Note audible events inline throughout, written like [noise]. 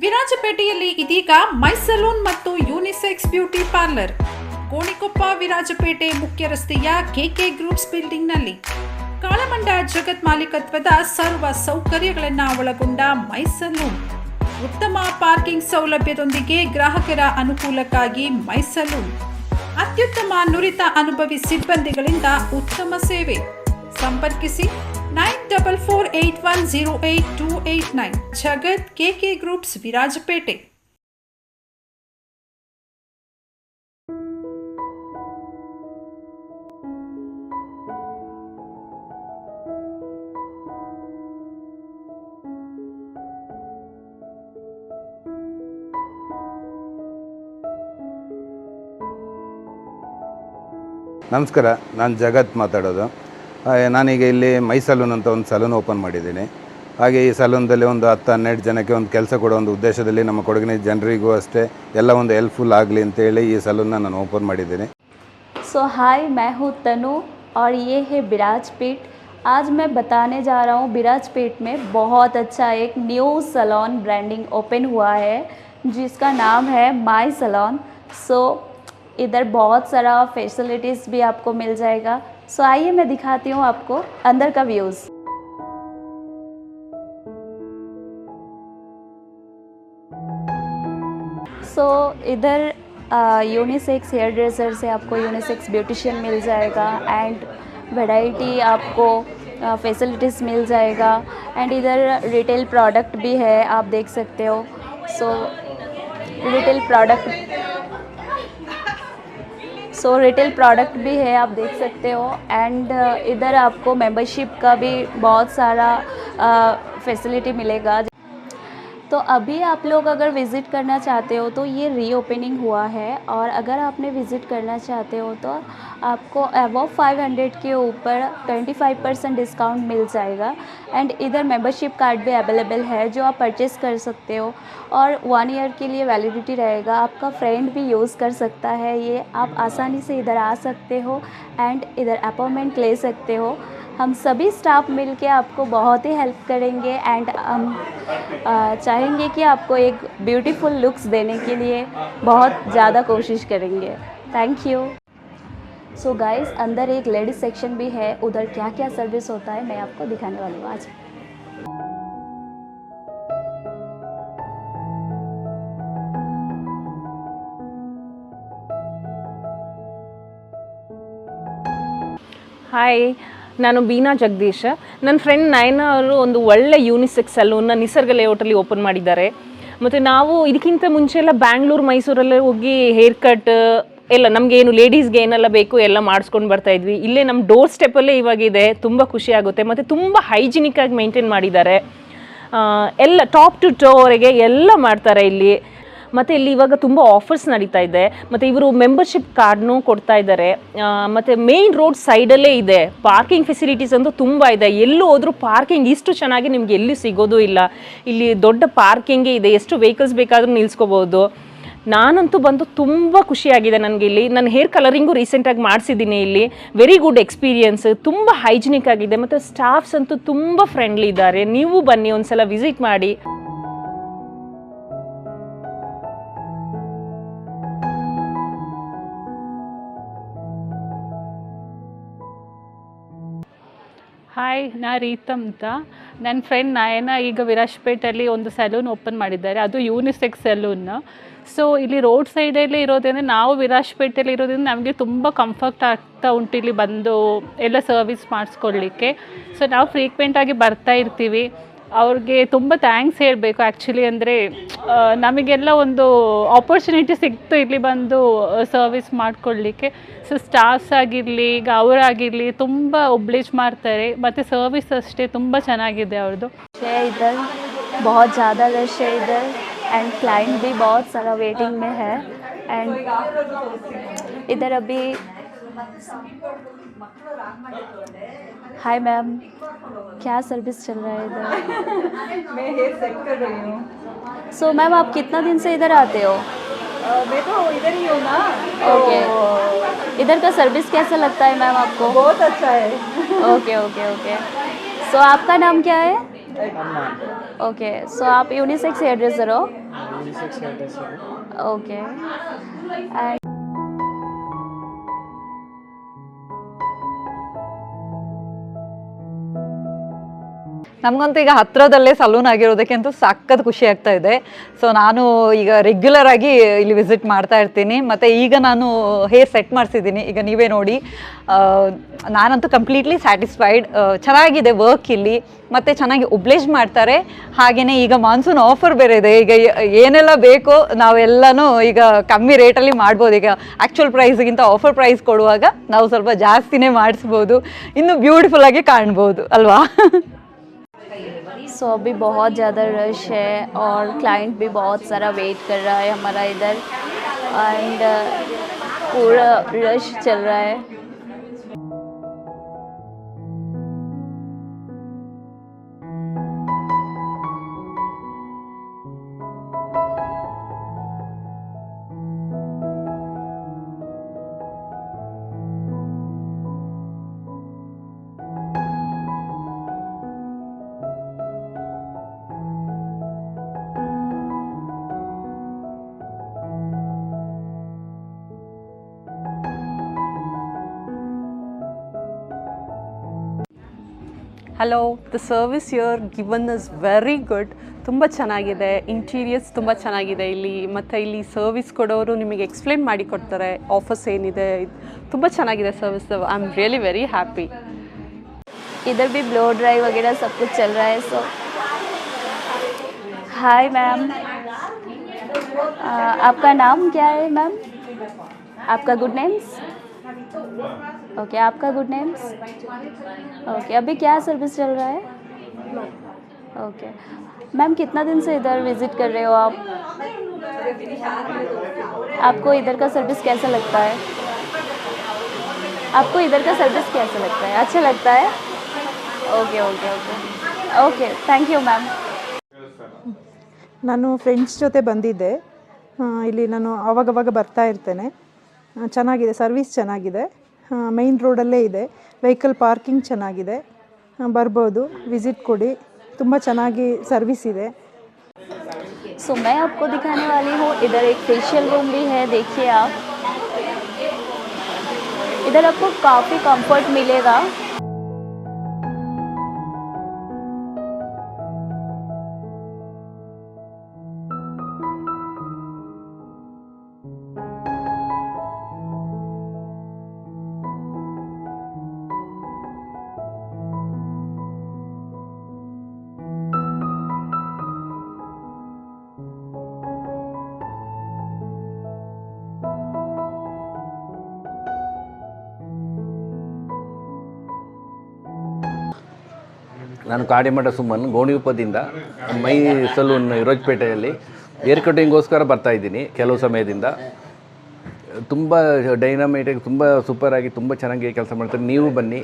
ವಿರಾಜಪೇಟೆಯಲ್ಲಿ ಇದೀಗ my salon ಮತ್ತು unisex beauty parlour. Konikoppa Virajpet ಮುಖ್ಯ ರಸ್ತೆಯ ಕೆಕೆ ಗ್ರೂಪ್ಸ್ ಬಿಲ್ಡಿಂಗ್ನಲ್ಲಿ. ಕಾಳಮಂಡ ಜಗತ್ ಮಾಲೀಕತ್ವದ ಸರ್ವ ಸೌಕರ್ಯಗಳನ್ನು ಒಳಗೊಂಡ ಮೈ ಸಲೂನ್ ಉತ್ತಮ ಪಾರ್ಕಿಂಗ್ ಸೌಲಭ್ಯದೊಂದಿಗೆ ಗ್ರಾಹಕರ ಅನುಕೂಲಕ್ಕಾಗಿ ಮೈ ಸಲೂನ್ ಅತ್ಯುತ್ತಮ ನುರಿತ ಅನುಭವಿ ಸಿಬ್ಬಂದಿಗಳಿಂದ ಉತ್ತಮ ಸೇವೆ. ಸಂಪರ್ಕಿಸಿ double four eight one zero eight two eight nine Jagat KK groups Virajpet ನಮಸ್ಕಾರ, ನಾನು ಜಗತ್ ಮಾತಾಡೋದು. ನಾನೀಗ ಇಲ್ಲಿ ಮೈ ಸಲೂನ್ ಅಂತ ಒಂದು ಸಲೂನ್ ಓಪನ್ ಮಾಡಿದ್ದೀನಿ ಹಾಗೆ ಈ ಸಲೂನ್ದಲ್ಲಿ ಒಂದು ಹತ್ತು ಹನ್ನೆರಡು ಜನಕ್ಕೆ ಒಂದು ಕೆಲಸ ಕೊಡೋ ಒಂದು ಉದ್ದೇಶದಲ್ಲಿ ನಮ್ಮ ಕೊಡಗಿನ ಜನರಿಗೂ ಅಷ್ಟೇ ಎಲ್ಲ ಒಂದು ಹೆಲ್ಪ್ಫುಲ್ ಆಗಲಿ ಅಂತೇಳಿ ಈ ಸಲೂನ್ನ ನಾನು ಓಪನ್ ಮಾಡಿದ್ದೀನಿ सो हाय मैं हूँ तनु और ये है बिराजपेट आज मैं बताने जा रहा हूँ बिराजपेट में बहुत अच्छा एक न्यू सलोन ब्रांडिंग ओपन हुआ है जिसका नाम है माई सलोन सो इधर बहुत सारा फैसिलिटीज़ भी आपको मिल जाएगा सो आइए मैं दिखाती हूँ आपको अंदर का व्यूज़ सो so, इधर यूनिसेक्स हेयर ड्रेसर से आपको यूनिसेक्स ब्यूटिशियन मिल जाएगा एंड वैरायटी आपको फैसिलिटीज़ मिल जाएगा एंड इधर रिटेल प्रोडक्ट भी है आप देख सकते हो. So retail product so retail product भी है, आप देख सकते हो. एंड इधर आपको मेंबरशिप का भी बहुत सारा फैसिलिटी मिलेगा. तो अभी आप लोग अगर विज़िट करना चाहते हो तो ये रीओपनिंग हुआ है और अगर आपने विज़िट करना चाहते हो तो आपको अबव 500 के ऊपर 25 परसेंट डिस्काउंट मिल जाएगा एंड इधर मेंबरशिप कार्ड भी अवेलेबल है जो आप परचेज़ कर सकते हो और वन ईयर के लिए वैलिडिटी रहेगा। आपका फ्रेंड भी यूज़ कर सकता है ये। आप आसानी से इधर आ सकते हो एंड इधर अपॉइंटमेंट ले सकते हो। हम सभी स्टाफ मिलके आपको बहुत ही हेल्प करेंगे एंड हम चाहेंगे कि आपको एक ब्यूटीफुल लुक्स देने के लिए बहुत ज़्यादा कोशिश करेंगे। थैंक यू सो गाइस अंदर एक लेडीज़ सेक्शन भी है, उधर क्या क्या सर्विस होता है, मैं आपको दिखाने वाली हूँ आज। ಹಾಯ್ ನಾನು ಬೀನಾ ಜಗದೀಶ್. ನನ್ನ ಫ್ರೆಂಡ್ ನಯನ ಅವರು ಒಂದು ಒಳ್ಳೆ ಯೂನಿಸೆಕ್ ಸಲೂನ್ನ ನಿಸರ್ಗ ಲೇಔಟಲ್ಲಿ ಓಪನ್ ಮಾಡಿದ್ದಾರೆ. ಮತ್ತು ನಾವು ಇದಕ್ಕಿಂತ ಮುಂಚೆ ಎಲ್ಲ ಬ್ಯಾಂಗ್ಳೂರು ಮೈಸೂರಲ್ಲೇ ಹೋಗಿ ಹೇರ್ ಕಟ್ ಎಲ್ಲ ನಮಗೆ ಏನು ಲೇಡೀಸ್ಗೆ ಏನೆಲ್ಲ ಬೇಕು ಎಲ್ಲ ಮಾಡಿಸ್ಕೊಂಡು ಬರ್ತಾ ಇದ್ವಿ. ಇಲ್ಲೇ ನಮ್ಮ ಡೋರ್ ಸ್ಟೆಪ್ಪಲ್ಲೇ ಇವಾಗಿದೆ, ತುಂಬ ಖುಷಿ ಆಗುತ್ತೆ. ಮತ್ತು ತುಂಬ ಹೈಜಿನಿಕ್ಕಾಗಿ ಮೇಂಟೈನ್ ಮಾಡಿದ್ದಾರೆ. ಎಲ್ಲ ಟಾಪ್ ಟು ಟೋವರೆಗೆ ಎಲ್ಲ ಮಾಡ್ತಾರೆ ಇಲ್ಲಿ. ಮತ್ತು ಇಲ್ಲಿ ಇವಾಗ ತುಂಬ ಆಫರ್ಸ್ ನಡೀತಾ ಇದೆ. ಮತ್ತು ಇವರು ಮೆಂಬರ್ಶಿಪ್ ಕಾರ್ಡ್ನು ಕೊಡ್ತಾ ಇದ್ದಾರೆ. ಮತ್ತು ಮೇಯ್ನ್ ರೋಡ್ ಸೈಡಲ್ಲೇ ಇದೆ. ಪಾರ್ಕಿಂಗ್ ಫೆಸಿಲಿಟೀಸ್ ಅಂತೂ ತುಂಬ ಇದೆ. ಎಲ್ಲೂ ಹೋದರೂ ಪಾರ್ಕಿಂಗ್ ಇಷ್ಟು ಚೆನ್ನಾಗಿ ನಿಮ್ಗೆ ಎಲ್ಲೂ ಸಿಗೋದು ಇಲ್ಲ. ಇಲ್ಲಿ ದೊಡ್ಡ ಪಾರ್ಕಿಂಗೇ ಇದೆ. ಎಷ್ಟು ವೆಹಿಕಲ್ಸ್ ಬೇಕಾದರೂ ನಿಲ್ಸ್ಕೋಬೋದು. ನಾನಂತೂ ಬಂದು ತುಂಬ ಖುಷಿಯಾಗಿದೆ ನನಗೆ ಇಲ್ಲಿ. ನನ್ನ ಹೇರ್ ಕಲರಿಂಗು ರೀಸೆಂಟಾಗಿ ಮಾಡಿಸಿದ್ದೀನಿ ಇಲ್ಲಿ. ವೆರಿ ಗುಡ್ ಎಕ್ಸ್ಪೀರಿಯನ್ಸ್ ತುಂಬ ಹೈಜಿನಿಕ್ ಆಗಿದೆ. ಮತ್ತು ಸ್ಟಾಫ್ಸ್ ಅಂತೂ ತುಂಬ ಫ್ರೆಂಡ್ಲಿ ಇದ್ದಾರೆ. ನೀವು ಬನ್ನಿ ಒಂದು ಸಲ ವಿಸಿಟ್ ಮಾಡಿ. ಹಾಯ್ ನಾ ರೀತಮ್ ನನ್ನ ಫ್ರೆಂಡ್ ನಾಯನ ಈಗ ವಿರಾಜ್ಪೇಟಲ್ಲಿ ಒಂದು ಸಲೂನ್ ಓಪನ್ ಮಾಡಿದ್ದಾರೆ. ಅದು ಯೂನಿಸೆಕ್ಸ್ ಸಲೂನ್ ಸೊ ಇಲ್ಲಿ ರೋಡ್ ಸೈಡಲ್ಲಿ ಇರೋದ್ರಿಂದ ನಾವು ವಿರಾಜ್ಪೇಟೆಯಲ್ಲಿ ಇರೋದ್ರಿಂದ ನಮಗೆ ತುಂಬ ಕಂಫರ್ಟ್ ಆಗ್ತಾ ಉಂಟು ಇಲ್ಲಿ ಬಂದು ಎಲ್ಲ ಸರ್ವಿಸ್ ಮಾಡಿಸ್ಕೊಳ್ಳಿಕ್ಕೆ ಸೊ ನಾವು ಫ್ರೀಕ್ವೆಂಟಾಗಿ ಬರ್ತಾ ಇರ್ತೀವಿ. ಅವ್ರಿಗೆ ತುಂಬ ಥ್ಯಾಂಕ್ಸ್ ಹೇಳಬೇಕು ಆ್ಯಕ್ಚುಲಿ ಅಂದರೆ ನಮಗೆಲ್ಲ ಒಂದು ಆಪರ್ಚುನಿಟಿ ಸಿಕ್ತು ಇಲ್ಲಿ ಬಂದು ಸರ್ವಿಸ್ ಮಾಡ್ಕೊಳ್ಳಿಕ್ಕೆ ಸೊ ಸ್ಟಾಫ್ಸ್ ಆಗಿರಲಿ ಈಗ ಅವರಾಗಿರಲಿ ತುಂಬ ಒಬ್ಲೇಜ್ ಮಾಡ್ತಾರೆ ಮತ್ತು ಸರ್ವಿಸ್ ಅಷ್ಟೇ ತುಂಬ ಚೆನ್ನಾಗಿದೆ ಅವ್ರದ್ದು है इधर बहुत ज़्यादा रश है इधर एंड क्लाइंट भी बहुत सारा वेटिंग में है एंड इधर अभी हाय मैम क्या सर्विस चल रहा है इधर? मैं हेयर सेट कर रही हूँ। सो so, मैम आप कितना दिन से इधर आते हो? मैं तो इधर ही हूँ ना। ओके इधर का सर्विस कैसा लगता है मैम आपको? बहुत अच्छा है। ओके ओके ओके सो आपका नाम क्या है? ओके सो आप यूनिसेक्स हेयर ड्रेसर हो ओके एंड ನಮಗಂತೂ ಈಗ ಹತ್ರದಲ್ಲೇ ಸಲೂನ್ ಆಗಿರೋದಕ್ಕೆ ಅಂತೂ ಖುಷಿ ಆಗ್ತಾ ಇದೆ. ಸೊ ನಾನು ಈಗ ರೆಗ್ಯುಲರ್ ಆಗಿ ಇಲ್ಲಿ ವಿಸಿಟ್ ಮಾಡ್ತಾ ಇರ್ತೀನಿ. ಮತ್ತು ಈಗ ನಾನು ಹೇರ್ ಸೆಟ್ ಮಾಡಿಸಿದ್ದೀನಿ. ಈಗ ನೀವೇ ನೋಡಿ ನಾನಂತೂ ಕಂಪ್ಲೀಟ್ಲಿ ಸ್ಯಾಟಿಸ್ಫೈಡ್ ಚೆನ್ನಾಗಿದೆ ವರ್ಕ್ ಇಲ್ಲಿ. ಮತ್ತು ಚೆನ್ನಾಗಿ ಉಬ್ಲೇಜ್ ಮಾಡ್ತಾರೆ. ಹಾಗೆಯೇ ಈಗ ಮಾನ್ಸೂನ್ ಆಫರ್ ಬೇರೆ ಇದೆ. ಈಗ ಏನೆಲ್ಲ ಬೇಕೋ ನಾವೆಲ್ಲನೂ ಈಗ ಕಮ್ಮಿ ರೇಟಲ್ಲಿ ಮಾಡ್ಬೋದು. ಈಗ ಆ್ಯಕ್ಚುಲ್ ಪ್ರೈಸ್ಗಿಂತ ಆಫರ್ ಪ್ರೈಸ್ ಕೊಡುವಾಗ ನಾವು ಸ್ವಲ್ಪ ಜಾಸ್ತಿನೇ ಮಾಡಿಸ್ಬೋದು. ಇನ್ನೂ ಬ್ಯೂಟಿಫುಲ್ಲಾಗಿ ಕಾಣ್ಬೋದು, ಅಲ್ವಾ? [laughs] सो अभी बहुत ज़्यादा रश है और क्लाइंट भी बहुत सारा वेट कर रहा है हमारा इधर। एंड पूरा रश चल रहा है। hello the service your given is very good ತುಂಬ ಚೆನ್ನಾಗಿದೆ ಇಂಟೀರಿಯರ್ಸ್ ತುಂಬ ಚೆನ್ನಾಗಿದೆ ಇಲ್ಲಿ ಮತ್ತು ಇಲ್ಲಿ ಸರ್ವಿಸ್ ಕೊಡೋರು ನಿಮಗೆ ಎಕ್ಸ್ಪ್ಲೇನ್ ಮಾಡಿ ಕೊಡ್ತಾರೆ ಆಫರ್ಸ್ ಏನಿದೆ ತುಂಬ ಚೆನ್ನಾಗಿದೆ service I am really very happy इधर भी ब्लो ड्राई वगैरह सब कुछ चल रहा है सो हाय मैम आपका नाम क्या है मैम आपका गुड नेम्स ओके आपका गुड नेम्स ओके अभी क्या सर्विस चल रहा है ओके मैम कितना दिन से इधर विज़िट कर रहे हो आप आपको इधर का सर्विस कैसा लगता है आपको इधर का सर्विस कैसा लगता है अच्छा लगता है okay okay okay okay thank you ma'am ನಾನು ಫ್ರೆಂಡ್ಸ್ ಜೊತೆ ಬಂದಿದ್ದೆ ಆ, ಇಲ್ಲಿ ನಾನು ಆವಾಗವಾಗ ಬರ್ತಾ ಇರ್ತೇನೆ ಆ, ಚೆನ್ನಾಗಿದೆ ಸರ್ವಿಸ್ ಚೆನ್ನಾಗಿದೆ ಮೈನ್ ರೋಡಲ್ಲೇ ಇದೆ ವೆಹಿಕಲ್ ಪಾರ್ಕಿಂಗ್ ಚೆನ್ನಾಗಿದೆ ಆ, ಬರ್ಬೋದು ವಿಸಿಟ್ ಕೊಡಿ ತುಂಬ ಚೆನ್ನಾಗಿ ಸರ್ವಿಸ್ ಇದೆ सो मैं आपको दिखाने वाली हूँ इधर एक फेशियल रूम भी है देखिए आप इधर आपको काफ़ी कंफर्ट मिलेगा ನಾನು ಕಾಡಿಮಠ ಸುಮ್ಮನ್ ಗೋಣಿಯುಪ್ಪದಿಂದ ಮೈ ಸಲೂನ್ ಇರೋಜ್ಪೇಟೆಯಲ್ಲಿ ಏರ್ ಕಟಿಂಗ್ಗೋಸ್ಕರ ಬರ್ತಾ ಇದ್ದೀನಿ ಕೆಲವು ಸಮಯದಿಂದ. ತುಂಬ ಡೈನಮೈಟಾಗಿ ತುಂಬ ಸೂಪರಾಗಿ ತುಂಬ ಚೆನ್ನಾಗಿ ಕೆಲಸ ಮಾಡ್ತಾರೆ. ನೀವು ಬನ್ನಿ.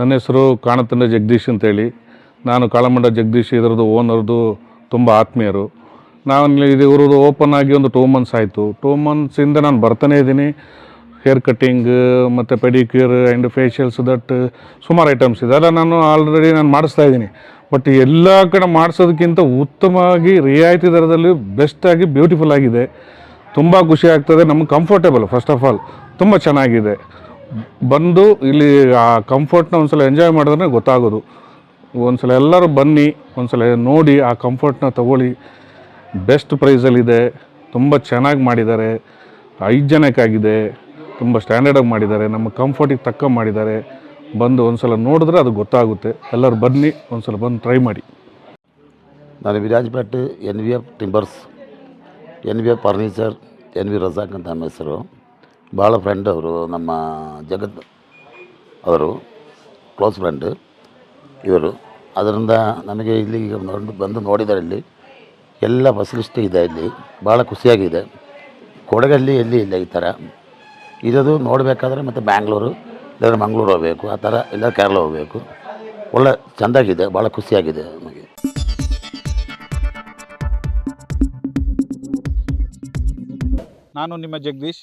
ನನ್ನ ಹೆಸರು ಕಾಣತಂಡ ಜಗದೀಶ್ ಅಂತೇಳಿ. ನಾನು ಕಾಳಮಂಡ ಜಗದೀಶ್ ಇದರದ್ದು ಓನರ್ದು ತುಂಬ ಆತ್ಮೀಯರು. ನಾನು ಇದು ಇವ್ರದ್ದು ಓಪನ್ ಆಗಿ ಒಂದು ಟೂ ಮಂತ್ಸ್ ಆಯಿತು. ಟೂ ಮಂತ್ಸಿಂದ ನಾನು ಬರ್ತಾನೇ ಇದ್ದೀನಿ. ಹೇರ್ ಕಟ್ಟಿಂಗ್ ಮತ್ತು ಪೆಡಿಕ್ಯೂರ್ ಆ್ಯಂಡ್ ಫೇಶಿಯಲ್ಸ್ ದಟ್ ಸುಮಾರು ಐಟಮ್ಸ್ ಇದೆ. ಅದೆಲ್ಲ ನಾನು ಆಲ್ರೆಡಿ ನಾನು ಮಾಡಿಸ್ತಾ ಇದ್ದೀನಿ. ಬಟ್ ಎಲ್ಲ ಕಡೆ ಮಾಡಿಸೋದಕ್ಕಿಂತ ಉತ್ತಮವಾಗಿ ರಿಯಾಯಿತಿ ದರದಲ್ಲಿ ಬೆಸ್ಟಾಗಿ ಬ್ಯೂಟಿಫುಲ್ ಆಗಿದೆ. ತುಂಬ ಖುಷಿ ಆಗ್ತದೆ. ನಮಗೆ ಕಂಫರ್ಟೇಬಲ್ ಫಸ್ಟ್ ಆಫ್ ಆಲ್ ತುಂಬ ಚೆನ್ನಾಗಿದೆ. ಬಂದು ಇಲ್ಲಿ ಆ ಕಂಫರ್ಟ್ನ ಒಂದ್ಸಲ ಎಂಜಾಯ್ ಮಾಡಿದ್ರೆ ಗೊತ್ತಾಗೋದು. ಒಂದ್ಸಲ ಎಲ್ಲರೂ ಬನ್ನಿ, ಒಂದ್ಸಲ ನೋಡಿ ಆ ಕಂಫರ್ಟ್ನ ತಗೊಳ್ಳಿ. ಬೆಸ್ಟ್ ಪ್ರೈಸಲ್ಲಿದೆ ತುಂಬ ಚೆನ್ನಾಗಿ ಮಾಡಿದ್ದಾರೆ ಐದು ಆಗಿದೆ ತುಂಬ ಸ್ಟ್ಯಾಂಡರ್ಡಾಗಿ ಮಾಡಿದ್ದಾರೆ, ನಮ್ಮ ಕಂಫರ್ಟಿಗೆ ತಕ್ಕ ಮಾಡಿದ್ದಾರೆ. ಬಂದು ಒಂದ್ಸಲ ನೋಡಿದ್ರೆ ಅದು ಗೊತ್ತಾಗುತ್ತೆ. ಎಲ್ಲರೂ ಬನ್ನಿ, ಒಂದ್ಸಲ ಬಂದು ಟ್ರೈ ಮಾಡಿ. ನಾನು Virajpet, N V F timbers, N V F furniture, N V Razak ಅಂತ ನಮ್ಮ ಹೆಸರು. ಭಾಳ ಫ್ರೆಂಡ್ ಅವರು ನಮ್ಮ ಜಗತ್ ಅವರು ಕ್ಲೋಸ್ ಫ್ರೆಂಡ್ ಇವರು. ಅದರಿಂದ ನಮಗೆ ಇಲ್ಲಿ ಬಂದು ನೋಡಿದ್ದಾರೆ ಇಲ್ಲಿ. ಎಲ್ಲ ಫೆಸಿಲಿಸ್ಟಿ ಇದೆ ಇಲ್ಲಿ. ಭಾಳ ಖುಷಿಯಾಗಿದೆ. ಕೊಡಗಲ್ಲಿ ಎಲ್ಲಿ ಇಲ್ಲ ಈ ಥರ. ಇರೋದು ನೋಡಬೇಕಾದ್ರೆ ಮತ್ತು ಬ್ಯಾಂಗ್ಳೂರು ಇಲ್ಲಾಂದ್ರೆ ಮಂಗಳೂರು ಹೋಗಬೇಕು. ಆ ಥರ ಇಲ್ಲ ಕೇರಳ ಹೋಗಬೇಕು. ಒಳ್ಳೆ ಚೆಂದಾಗಿದೆ, ಭಾಳ ಖುಷಿಯಾಗಿದೆ ನಮಗೆ. ನಾನು ನಿಮ್ಮ ಜಗದೀಶ್.